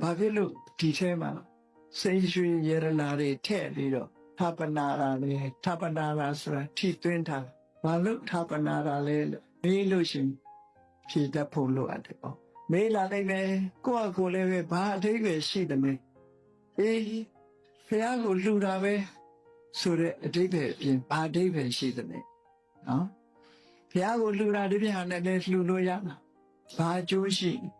ဘာဖြစ်လို့ဒီထဲမှာစိတ်ရွှေရတနာတွေထည့်ပြီးတော့ထပ်ပနာတာလေထပ်ပနာတာဆိုတာထိသွင်းထားဘာလို့ထပ်ပနာတာလဲလို့မေးလို့ရှိရင်ဖြေတတ်ဖို့လိုအပ်တယ်ပေါ့မေးလာလိုက်မယ်ကိုယ့်အကိုလည်းပဲဘာအထိပ္ပယ်ရှိတယ်မလဲအေးဖះကိုလှူတာပဲဆိုတဲ့အတိပ္ပယ်အပြင်ဘာအတိပ္ပယ်ရှိတယ်လဲနော်ဖះကိုလှူတာဒီပြန်နဲ့လည်းလှူလို့ရမှာဘာအကျိုးရှိလဲ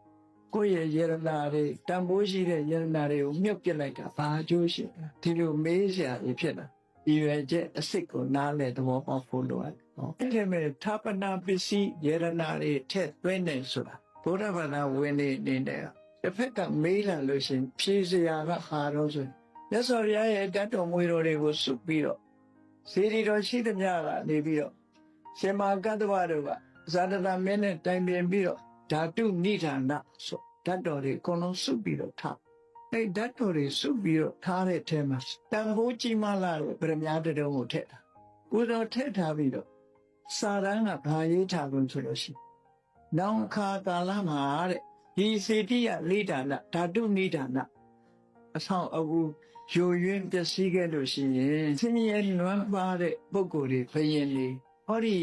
ကိုယ့်ရဲ့ယရနာတွေတန်ဖိုးရှိတဲ့ယရနာတွေကိုမြုပ်ပစ်လိုက်တာဘာအကျိုးရှိလဲဒီလိုမေးစရာကြီးဖြစ်တာဒီရွယ်ချက်အစ်စ်ကိုနားလဲသဘောပေါက်ဖို့လိုအပ်တယ်နော်အဲ့ဒီမဲ့ဌာပနာပစ္စည်းယရနာတွေထက်သွင်းနေဆိုတာဘုရားဘာသာဝင်နေနေတဲ့တစ်ဖက်ကမေးလာလို့ရှရင်ဖြေစရာကဟာတော့ဆိုရင်မြတ်စွာဘုရားရဲ့တတ်တော်မွေတော်တွေကိုစုပြီးတော့စေတီတော်ရှိသမျှကနေပြီးတော့ရှင်မာကတ္တဝတို့ကဇာတနာမင်းနဲ့တိုင်ပင်ပြီးတော့ ဓာတုနိဒာနဆိုဓာတ်တော်တွေအကုန်လုံးစုပြီးတော့ထားအဲ့ဓာတ်တော်တွေစုပြီးတော့ထားတဲ့အထဲမှာတန်ဖိုးကြီးမားလာတဲ့ဗရမ ्या တတုံးကိုထည့်တာကိုယ်တော်ထည့်ထားပြီးတော့စာရန်ကဘာရေးထားလို့ဆိုလို့ရှိရင်နောင်ခါကာလမှာတဲ့ဒီစေတိယလိဒါနဓာတုနိဒာနအဆောင်အကူယိုယွင်းပျက်စီးခဲ့လို့ရှိရင်ဆင်းရဲနွမ်းပါတဲ့ပုဂ္ဂိုလ်တွေဘယင်တွေဟောဒီ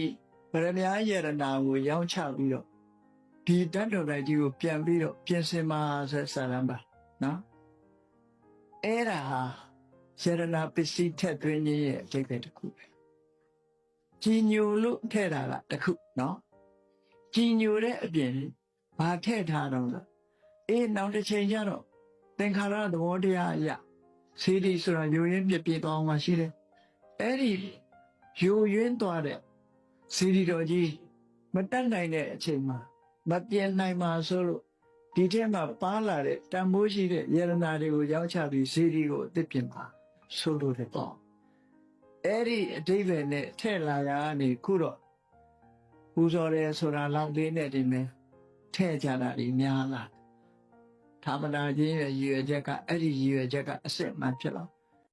ဗရမ ्या ယရနာကိုရောင်းချပြီးတော့ ဒီတတ်တော်တိုင်းကြီးကိုပြန်ပြီးတော့ပြင်ဆင်ပါဆိုတဲ့စာရန်ပါနော်အဲ့ဒါဟာယရနာပစ္စည်းထက်သွင်းခြင်းရဲ့အကျိတ်တစ်ခုပဲကြီးညိုလို့ထည့်တာကတစ်ခုနော်ကြီးညိုတဲ့အပြင်ဘာထည့်ထားတော့လဲအေးနောက်တစ်ချိန်ကျတော့သင်္ခါရသဘောတရားအရာစေတီဆိုတာယိုရင်းပြပြသွားအောင်မှရှိတယ်အဲ့ဒီယိုရင်းသွားတဲ့စေတီတော်ကြီးမတက်နိုင်တဲ့အချိန်မှာ မပြင်းနိုင်ပါဆိုလို့ဒီထဲမှာပါလာတဲ့တန်ဖိုးရှိတဲ့ယရနာတွေကိုရောက်ချပြီးစေတီကိုအသစ်ပြင်ပါဆိုလို့တဲ့ပေါ့အဲ့ဒီအတိဘယ်နဲ့ထဲ့လာတာကနေခုတော့ပူဇော်တယ်ဆိုတာလောက်လေးနဲ့ဒီမဲ့ထဲ့ကြတာဒီများလာသာမဏေကြီးရဲ့ရည်ရွယ်ချက်ကအဲ့ဒီရည်ရွယ်ချက်ကအစစ်အမှန်ဖြစ်လာ